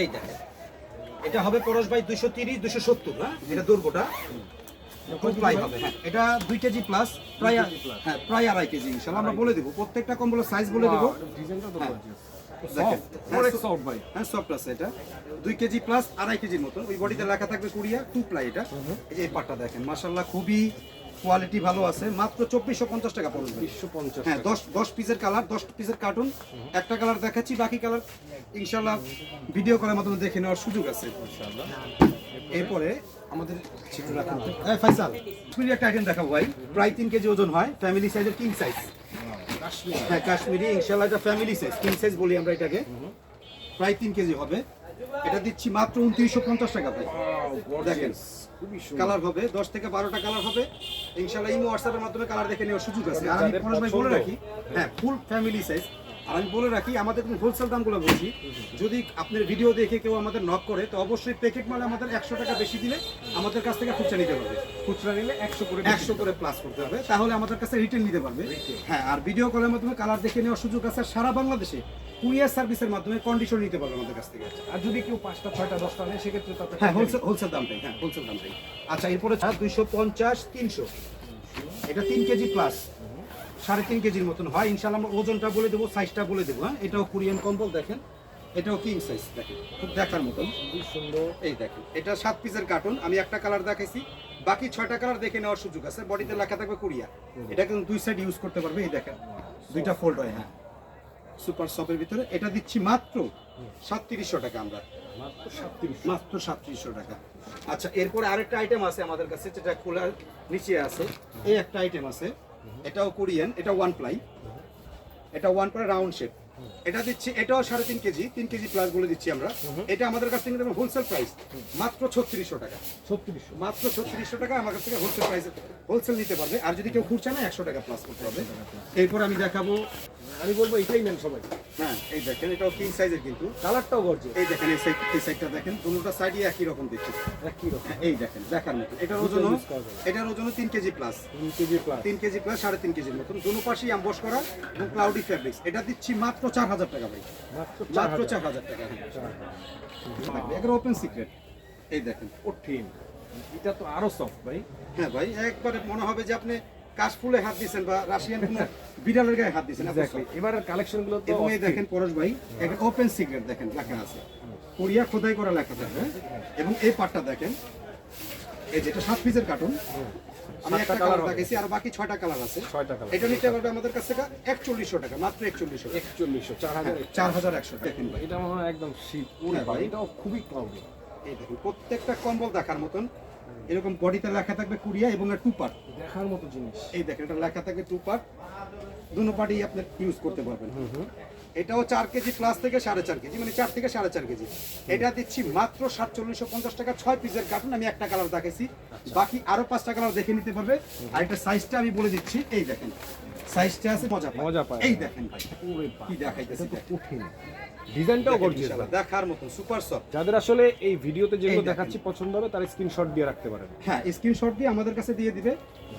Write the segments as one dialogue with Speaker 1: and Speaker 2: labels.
Speaker 1: এই দেখেন। এটা হবে পরশ ভাই দুশো তিরিশ দুশো সত্তর হ্যাঁ? এটা দুর্গটা। হবে হ্যাঁ। এটা দুই কেজি প্লাস প্রায় হ্যাঁ প্রায় আড়াই কেজি ইনশাল্লাহ। আমরা বলে দেবো প্রত্যেকটা কম্বলের সাইজ বলে দেবো। হ্যাঁ। সফট আছে এটা। দুই কেজি প্লাস আড়াই কেজির মতন ওই বডিতে লেখা থাকবে কুড়িয়া টু প্লাই এটা। এই যে পাটটা দেখেন মাশাল্লাহ খুবই কোয়ালিটি ভালো আছে মাত্র চব্বিশশো পঞ্চাশ টাকা পড়বে। হ্যাঁ দশ দশ পিসের কালার দশ পিসের কার্টুন একটা কালার দেখাচ্ছি বাকি কালার ইনশাল্লাহ ভিডিও করার মাধ্যমে দেখে নেওয়ার সুযোগ আছে। এরপরে আমাদের হ্যাঁ ফাইসাল কাশ্মীরি একটা আইটেম দেখাবো ভাই। প্রায় তিন কেজি ওজন হয় ফ্যামিলি সাইজের কিং সাইজ
Speaker 2: কাশ্মীর।
Speaker 1: হ্যাঁ কাশ্মীরি ইনশাল্লাহ এটা ফ্যামিলি সাইজ কিং সাইজ বলি আমরা এটাকে। প্রায় তিন কেজি হবে। এটা দিচ্ছি মাত্র উনত্রিশশো পঞ্চাশ টাকা ভাই। দেখেন। কালার হবে দশ থেকে বারোটা কালার হবে। ইনশাল্লাহ ইমো হোয়াটসঅ্যাপের মাধ্যমে কালার দেখে নেওয়ার সুযোগ আছে। আর আমি বলে রাখি হ্যাঁ ফুল ফ্যামিলি সাইজ আর আমি বলে রাখি আমাদের হোলসেল দামগুলো বলছি যদি আপনার ভিডিও দেখে কেউ আমাদের নক করে তো অবশ্যই প্যাকেট মালে আমাদের একশো টাকা বেশি দিলে আমাদের কাছ থেকে খুচরা নিতে পারবে।
Speaker 2: খুচরা নিলে 100 করে
Speaker 1: একশো করে প্লাস করতে হবে। তাহলে আমাদের কাছে রিটেল নিতে পারবে। হ্যাঁ আর ভিডিও কলের মাধ্যমে কালার দেখে নেওয়ার সুযোগ আছে। সারা বাংলাদেশে কুরিয়ার সার্ভিসের মাধ্যমে কন্ডিশন নিতে পারবে আমাদের কাছ থেকে।
Speaker 2: আর যদি কেউ পাঁচটা ছয়টা দশটা নেয় সেক্ষেত্রে তাতে
Speaker 1: হ্যাঁ হোলসেল হোলসেল দামটাই হ্যাঁ হোলসেল দামটাই আচ্ছা এরপরে দুইশো পঞ্চাশ তিনশো। এটা তিন কেজি প্লাস সাড়ে তিন কেজির মতন হয়। ইনশাল্লাহ আমরা ওজনটা বলে দেবো সাইজটা বলে দেবো হ্যাঁ? এটাও কোরিয়ান কম্বল দেখেন। এটাও কিং সাইজ দেখেন। খুব দেখার মতন।
Speaker 2: খুবই সুন্দর।
Speaker 1: এই দেখেন এটা সাত পিসের কার্টুন আমি একটা কালার দেখাইছি। বাকি ছয়টা কালার দেখে নেওয়ার সুযোগ আছে। বডিতে লেখা থাকবে কোরিয়া। এটা কিন্তু দুই সাইড ইউজ করতে পারবে এই দেখেন। দুইটা ফোল্ড হয় হ্যাঁ। সুপার শপের ভিতরে। এটা দিচ্ছি মাত্র সাতত্রিশশো টাকা আমরা।
Speaker 2: মাত্র 37
Speaker 1: মাত্র সাতত্রিশশো টাকা। আচ্ছা এরপরে আরেকটা আইটেম আছে আমাদের কাছে যেটা খোলার নিচে আছে। এই একটা আইটেম আছে। এটাও কোরিয়ান এটা ওয়ান প্লাই এটা ওয়ান প্লাই রাউন্ড শেপ এটা দিচ্ছি এটাও সাড়ে তিন কেজি তিন কেজি প্লাস বলে দিচ্ছি আমরা। এটা আমাদের কাছ থেকে হোলসেল প্রাইস মাত্র ছত্রিশশো টাকা।
Speaker 2: 3600
Speaker 1: মাত্র ছত্রিশশো টাকা আমার কাছ থেকে হোলসেল প্রাইস হোলসেল নিতে পারবে। আর যদি কেউ ঘুরছে না একশো টাকা প্লাস করতে হবে। এরপর আমি দেখাবো
Speaker 2: আমি বলব এটাই নেন সবাই।
Speaker 1: হ্যাঁ এই দেখেন এটাও কিং সাইজের কিন্তু।
Speaker 2: কালারটাও
Speaker 1: এই দেখেন এই সাইড এই সাইডটা দেখেন দুটোটা সাইডই একই রকম দেখছি
Speaker 2: একই রকম।
Speaker 1: হ্যাঁ, এই দেখেন দেখার মতো। এটার ওজন। এটার ওজন তিন কেজি প্লাস
Speaker 2: 3 কেজি প্লাস
Speaker 1: তিন কেজি প্লাস সাড়ে তিন কেজির মতন। পাশেই আমবস করা এবং ক্লাউডি ফ্যাব্রিক্স এটা দিচ্ছি মাত্র চার হাজার টাকা ভাই।
Speaker 2: মাত্র
Speaker 1: মাত্র
Speaker 2: 4000
Speaker 1: চার হাজার টাকা। এগুলো ওপেন সিক্রেট এই দেখেন।
Speaker 2: কঠিন। এটা তো আরও সফট ভাই।
Speaker 1: হ্যাঁ ভাই একবারে মনে হবে যে আপনি কাশফুলে হাত দিয়েছেন বা রাশিয়ান কোনো বিড়ালের গায়ে হাত দিয়েছেন এত
Speaker 2: এক্স্যাক্টলি কালেকশনগুলো তো
Speaker 1: এই দেখেন পরশ ভাই একটা ওপেন সিক্রেট দেখেন লেখা আছে। কোরিয়া খোদাই করা লেখা থাকবে এবং এই পাটটা দেখেন এই যেটা সাত পিসের কার্টুন আমি একটা কালার। দেখাইছি আর বাকি ছয়টা কালার আছে।
Speaker 2: ছয়টা কালার
Speaker 1: এটা নিতে পারবে আমাদের কাছ থেকে একচল্লিশশো টাকা মাত্র একচল্লিশশো টাকা।
Speaker 2: 4100 4000
Speaker 1: চার হাজার একশো দেখেন ভাই।
Speaker 2: এটা মনে হয় একদম শীত।
Speaker 1: হ্যাঁ।
Speaker 2: এটাও খুবই ক্লাউডি
Speaker 1: এই দেখুন প্রত্যেকটা কম্বল দেখার মতন এরকম বডিতে লেখা থাকবে কুরিয়া এবং টু পার্ট
Speaker 2: দেখার মতো জিনিস।
Speaker 1: এই দেখেন এটা লেখা থাকবে টু পার্ট দুনো পার্টই আপনি ইউজ করতে পারবেন। এটাও চার কেজি প্লাস থেকে সাড়ে চার কেজি মানে চার থেকে সাড়ে চার কেজি। এটা দিচ্ছি মাত্র সাতচল্লিশশো পঞ্চাশ টাকা ছয় পিসের কার্টুন আমি একটা কালার দেখাইছি। বাকি আরও পাঁচটা কালার দেখে নিতে পারবে। আর এটা সাইজটা আমি বলে দিচ্ছি এই দেখেন। সাইজটা আছে মজা।
Speaker 2: মজা পায়।
Speaker 1: এই দেখেন ভাই কি দেখাইতেছি
Speaker 2: কঠিন। ডিজাইনটাও গর্জিয়াস
Speaker 1: দেখার মতন সুপার সফট
Speaker 2: যাদের আসলে এই ভিডিওতে যেগুলো দেখাচ্ছি পছন্দ হবে তার স্ক্রিনশট দিয়ে রাখতে পারেন।
Speaker 1: হ্যাঁ স্ক্রিনশট দিয়ে আমাদের কাছে দিয়ে দিবে।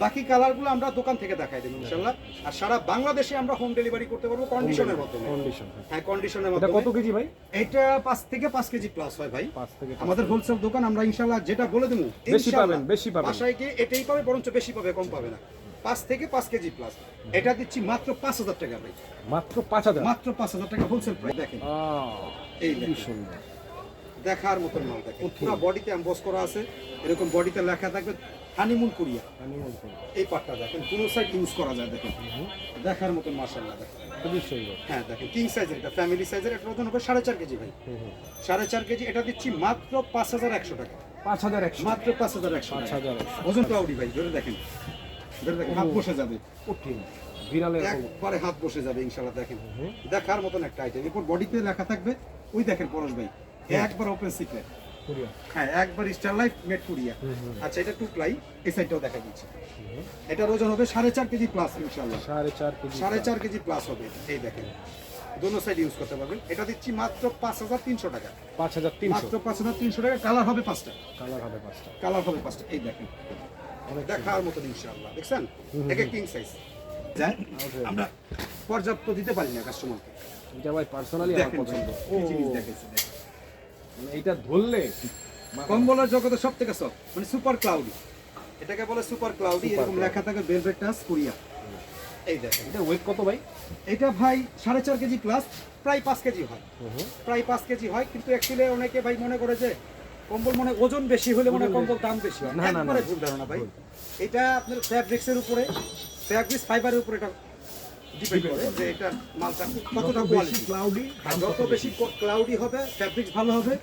Speaker 1: বাকি কালারগুলো আমরা দোকান থেকে দেখাই দেবো ইনশাল্লাহ আর সারা বাংলাদেশে আমরা হোম ডেলিভারি করতে পারব কন্ডিশনের মাধ্যমে।
Speaker 2: কন্ডিশন
Speaker 1: হ্যাঁ কন্ডিশনের মাধ্যমে।
Speaker 2: কত কেজি ভাই?
Speaker 1: এটা পাঁচ থেকে পাঁচ কেজি প্লাস হয় ভাই।
Speaker 2: পাঁচ থেকে
Speaker 1: আমাদের হোলসেল দোকান আমরা ইনশাল্লাহ যেটা বলে দেবো
Speaker 2: বেশি পাবেন, বেশি পাবেন।
Speaker 1: বাসায় গিয়ে এটাই পাবে বরঞ্চ বেশি পাবে কম পাবে না। পাঁচ থেকে পাঁচ কেজি প্লাস এটা দিচ্ছি মাত্র পাঁচ হাজার টাকা ভাই।
Speaker 2: মাত্র পাঁচ হাজার?
Speaker 1: মাত্র পাঁচ হাজার টাকা হোলসেল প্রাইস দেখেন। এই।
Speaker 2: সুন্দর।
Speaker 1: দেখার মতন মাল দেখেন। পুরো বডিতে এমবস করা আছে। এরকম বডিতে লেখা থাকবে হানিমুন কোরিয়া
Speaker 2: আমি মনে
Speaker 1: এই পাটটা দেখেন কোনো সাইড ইউজ করা যায় দেখেন। দেখার মতন মার্শাল্লাহ দেখেন।
Speaker 2: খুবই সুন্দর।
Speaker 1: হ্যাঁ দেখেন কিং সাইজের এটা ফ্যামিলি সাইজের এটা ওজন হবে সাড়ে চার কেজি ভাই। সাড়ে চার কেজি এটা দিচ্ছি মাত্র পাঁচ হাজার একশো টাকা।
Speaker 2: পাঁচ হাজার একশো
Speaker 1: মাত্র পাঁচ হাজার একশো
Speaker 2: পাঁচ হাজার
Speaker 1: ওজন ক্লাউডি ভাই ধরে দেখেন। হাত বসে যাবে।
Speaker 2: কঠিন বিড়ালের
Speaker 1: একবারে হাত বসে যাবে ইনশাল্লাহ দেখেন। দেখার মতন একটা আইটেম এরপর বডিতে লেখা থাকবে ওই দেখেন পরশ ভাই। একবার ওপেন সিক্রেট হ্যাঁ একবার স্টার লাইফ মেড কুরিয়া আচ্ছা এটা টু প্লাই এই সাইডটাও দেখা দিচ্ছি এটার ওজন হবে সাড়ে চার কেজি প্লাস ইনশাল্লাহ
Speaker 2: সাড়ে চার কেজি
Speaker 1: সাড়ে চার কেজি প্লাস হবে এই দেখেন। দোনো সাইড ইউজ করতে পারবেন। এটা দিচ্ছি মাত্র পাঁচ হাজার তিনশো টাকা।
Speaker 2: পাঁচ হাজার তিনশো।
Speaker 1: মাত্র পাঁচ হাজার তিনশো টাকা কালার হবে পাঁচটা।
Speaker 2: কালার হবে পাঁচটা।
Speaker 1: কালার হবে পাঁচটা এই দেখেন। দেখার মতন ইনশাআল্লাহ দেখছেন? একে কিং সাইজ যাই আমরা। পর্যাপ্ত দিতে পারি না কাস্টমারকে
Speaker 2: এটা ভাই পার্সোনালি আমার পছন্দ।
Speaker 1: কি জিনিস দেখেছি।
Speaker 2: ও মানে এইটা ধরলে
Speaker 1: কম্বলের জগতে সব থেকে সব মানে সুপার ক্লাউডি এটাকে বলে সুপার ক্লাউডি এরকম লেখা থাকে ভেলভেট টাচ কোরিয়া এই দেখেন।
Speaker 2: এটা ওয়েট কত ভাই?
Speaker 1: এটা ভাই সাড়ে চার কেজি প্লাস প্রায় পাঁচ কেজি হয়। প্রায় পাঁচ কেজি হয় কিন্তু অ্যাকচুয়ালি অনেকে ভাই মনে করে যে কম্বল মনে ওজন বেশি হলে মনে কম্বল দাম বেশি হয়।
Speaker 2: না, না।
Speaker 1: ভুল ধারণা ভাই। এটা আপনার ফ্যাব্রিক্সের উপরে ফ্যাব্রিক্স ফাইবারের উপরে এটা ডিপেন্ড করে যে এটা মালটা কতটা কোয়ালিটি
Speaker 2: ক্লাউডি
Speaker 1: যত বেশি ক্লাউডি হবে ফ্যাব্রিক্স ভালো হবে।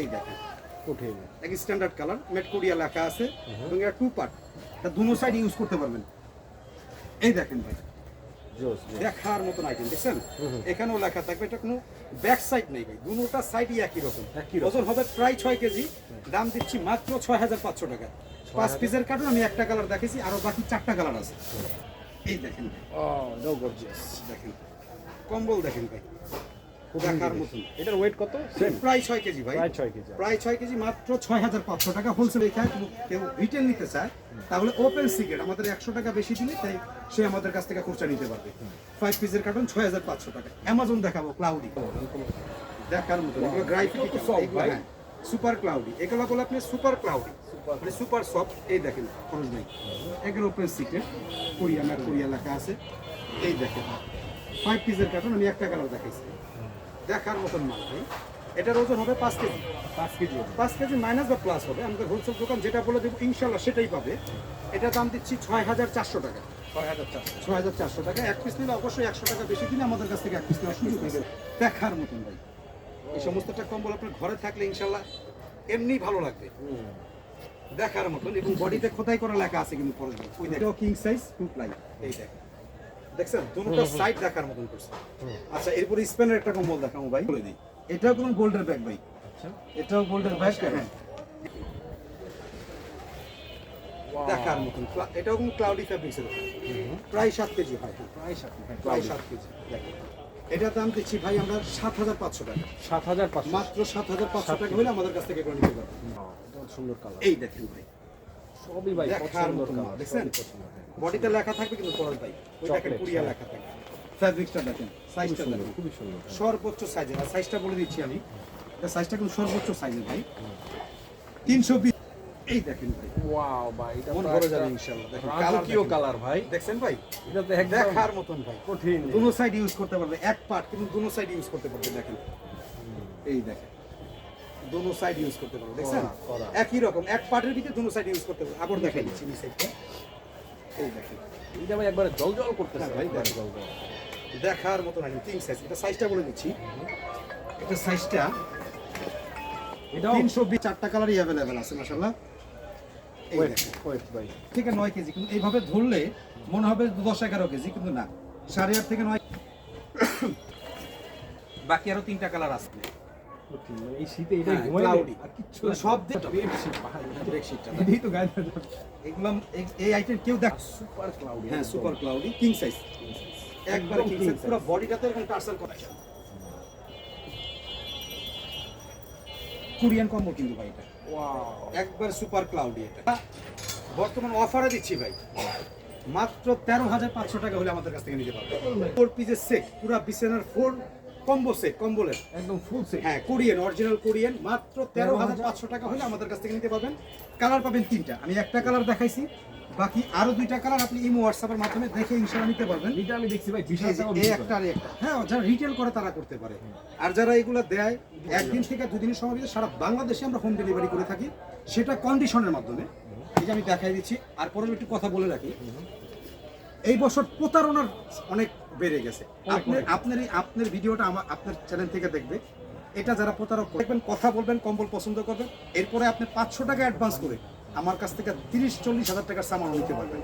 Speaker 1: এই দেখেন।
Speaker 2: কঠিন।
Speaker 1: এক স্ট্যান্ডার্ড কালার কোরিয়া লেখা আছে এবং এটা টু পার্ট এটা দুনো সাইড ইউজ করতে পারবেন। এই দেখেন ভাই। দেখার মতন আইটেম দেখছেন। এখানেও লেখা থাকবে এটা কোনো ব্যাক সাইড নেই ভাই। দুটা সাইডই একই রকম। ওজন হবে প্রায় ছয় কেজি। দাম দিচ্ছি মাত্র ছয় হাজার পাঁচশো টাকা। পাঁচ পিসের কার্টুন আমি একটা কালার দেখেছি আরও বাকি চারটা কালার আছে। এই দেখেন
Speaker 2: গর্জিয়াস
Speaker 1: দেখেন। কম্বল দেখেন ভাই। দেখার মতন
Speaker 2: এটার ওয়েট কত?
Speaker 1: প্রায় ছয় কেজি ভাই।
Speaker 2: প্রায় ছয় কেজি।
Speaker 1: প্রায় ছয় কেজি মাত্র ছয় হাজার পাঁচশো টাকা হোলসেল এখানে কেউ রিটেল নিতে চায় তাহলে ওপেন সিগারেট আমাদের একশো টাকা বেশি দিলে তাই সে আমাদের কাছ থেকে খুচরা নিতে পারবে। ফাইভ পিসের কার্টন ছয় হাজার পাঁচশো টাকা। অ্যামাজন দেখাবো ক্লাউডি দেখার মতো। এগুলো
Speaker 2: ভাই।
Speaker 1: সুপার ক্লাউডি এগুলো বলে আপনি সুপার ক্লাউডি মানে সুপার সফট এই দেখেন খরচ নাই। এগুলো ওপেন সিক্রেট কোরিয়া না কোরিয়া লেখা আছে। এই দেখেন। ফাইভ পিসের কার্টন আমি একটা কালার দেখাইছি। দেখার মতন মাল ভাই। এটার ওজন হবে পাঁচ কেজি।
Speaker 2: পাঁচ কেজি
Speaker 1: পাঁচ কেজি মাইনাস বা প্লাস হবে। আমাদের হোলসেল দোকান যেটা বলে দেবো ইনশাল্লাহ সেটাই পাবে। এটা দাম দিচ্ছি ছয় হাজার চারশো টাকা।
Speaker 2: ছয় হাজার চারশো।
Speaker 1: টাকা। এক পিস নিলে অবশ্যই একশো টাকা বেশি দিলে আমাদের কাছ থেকে এক পিস নেওয়ার সুযোগ আছে। দেখার মতন ভাই। এই সমস্তটা কম্বল আপনার ঘরে থাকলে ইনশাল্লাহ এমনি ভালো লাগবে। দেখার মতন এবং বডিতে খোদাই করা লেখা আছে কিন্তু পরে ওই দেখো কিং সাইজ টু প্লাই এই দেখ দেখছেন? দুটো সাইড দেখার মতন করছে। আচ্ছা এরপরে স্পেনের একটা কম্বল দেখাবো ভাই। বলে দিই। এটাও কোনো গোল্ডের ব্যাগ ভাই।
Speaker 2: আচ্ছা।
Speaker 1: এটাও গোল্ডের ব্যাগ হ্যাঁ। দেখার মতন। এটাও কোনো ক্লাউডি ফ্যাব্রিক্সের প্রায় সাত কেজি হয়। হ্যাঁ
Speaker 2: প্রায় সাত
Speaker 1: প্রায় সাত কেজি। দেখেন। এটার দাম দিচ্ছি ভাই আমরা সাত হাজার পাঁচশো টাকা।
Speaker 2: সাত হাজার
Speaker 1: মাত্র সাত হাজার পাঁচশো টাকা হলে আমাদের কাছ থেকে করে নিতে পারবেন।
Speaker 2: এটা সুন্দর কালার
Speaker 1: এই দেখেন ভাই।
Speaker 2: সবই ভাই
Speaker 1: দেখার দেখছেন?
Speaker 2: হ্যাঁ।
Speaker 1: বডিতে লেখা থাকবে কিন্তু পরশ ভাই। ওই দেখেন
Speaker 2: হ্যাঁ।
Speaker 1: লেখা থাকবে। ফ্যাব্রিক্সটা দেখেন সাইজটা দেখেন।
Speaker 2: খুবই সুন্দর
Speaker 1: সর্বোচ্চ সাইজের আর সাইজটা বলে দিচ্ছি আমি। এটা সাইজটা কিন্তু সর্বোচ্চ সাইজের ভাই। তিনশো বিশ। এই দেখেন ভাই।
Speaker 2: ওয়াও ভাই এটা
Speaker 1: মন ভরে যাবে ইনশাআল্লাহ দেখেন কালার
Speaker 2: ভাই।
Speaker 1: দেখছেন ভাই?
Speaker 2: এটা তো একদম
Speaker 1: দেখার মতন ভাই।
Speaker 2: কঠিন।
Speaker 1: দুনো সাইড ইউজ করতে পারবে এক পার্ট কিন্তু দুনো সাইড ইউজ করতে পারবে দেখেন। এই দেখেন। দুনো সাইড ইউজ করতে পারবে দেখছেন। একই রকম এক পার্টের ভিতরে দুনো সাইড ইউজ করতে পারবে। আবার দিচ্ছি এই সাইডটা এই দেখেন।
Speaker 2: এটা ভাই একবারে জল জল করতেছে
Speaker 1: হ্যাঁ ভাই,
Speaker 2: জল
Speaker 1: দেখার আইটেম কিং সাইজ এটা সাইজটা বলে দিচ্ছি। এটা সাইজটা
Speaker 2: এটাও
Speaker 1: তিনশো বিশ চারটা কালারই অ্যাভেলেবেল আছে মাসাল্লাহ
Speaker 2: ভাই।
Speaker 1: থেকে নয় কেজি। কিন্তু এইভাবে ধরলে মনে হবে দশ এগারো কেজি কিন্তু না। সাড়ে আট থেকে নয় বাকি আরও তিনটা কালার আছে।
Speaker 2: মানে এই শীতে এটাই আর কিচ্ছু
Speaker 1: সব দিক
Speaker 2: বেডশিট ভাই
Speaker 1: বেডশিটটা
Speaker 2: এটাই তো গায়ে
Speaker 1: এগুলো এই- এই আইটেম কেউ দেখ
Speaker 2: সুপার ক্লাউডি
Speaker 1: হ্যাঁ সুপার ক্লাউডি কিং সাইজ একবার কিং সাইজ পুরো বডিটাতে এরকম টার্সেল করা কোরিয়ান কম্বো কিন্তু ভাই এটা। একবার সুপার ক্লাউডি এটা। বর্তমান অফারে দিচ্ছি ভাই। মাত্র তেরো হাজার পাঁচশো টাকা হলে আমাদের কাছ থেকে নিতে পারবে। ফোর পিসের সেট পুরো বিছানার ফোর কম্বো সেট কম্বলের
Speaker 2: একদম ফুল সেট
Speaker 1: হ্যাঁ কোরিয়ান অরিজিনাল কোরিয়ান মাত্র তেরো হাজার পাঁচশো টাকা হলে আমাদের কাছ থেকে নিতে পারবেন। কালার পাবেন তিনটা। আমি একটা কালার দেখাইছি বাকি আরও দুইটা কালার আপনি ইমো হোয়াটসঅ্যাপের মাধ্যমে দেখে ইনশাল্লাহ নিতে পারবেন।
Speaker 2: এটা আমি দেখছি ভাই বিশাল
Speaker 1: এই একটা আর একটা। হ্যাঁ যারা রিটেল করে তারা করতে পারে। আর যারা এগুলো দেয় একদিন থেকে দুদিনের সময় সারা বাংলাদেশে আমরা হোম ডেলিভারি করে থাকি। সেটা কন্ডিশনের মাধ্যমে। এই যে আমি দেখাই দিচ্ছি আর পরে একটু কথা বলে রাখি। এই বছর প্রতারণার অনেক বেড়ে গেছে। আপনি আপনার এই- আপনার ভিডিওটা আমার আপনার চ্যানেল থেকে দেখবে। এটা যারা প্রতারক দেখবেন কথা বলবেন কম্বল পছন্দ করবেন। এরপরে আপনি পাঁচশো টাকা অ্যাডভান্স করে আমার কাছ থেকে তিরিশ চল্লিশ হাজার টাকার সামান নিতে পারবেন।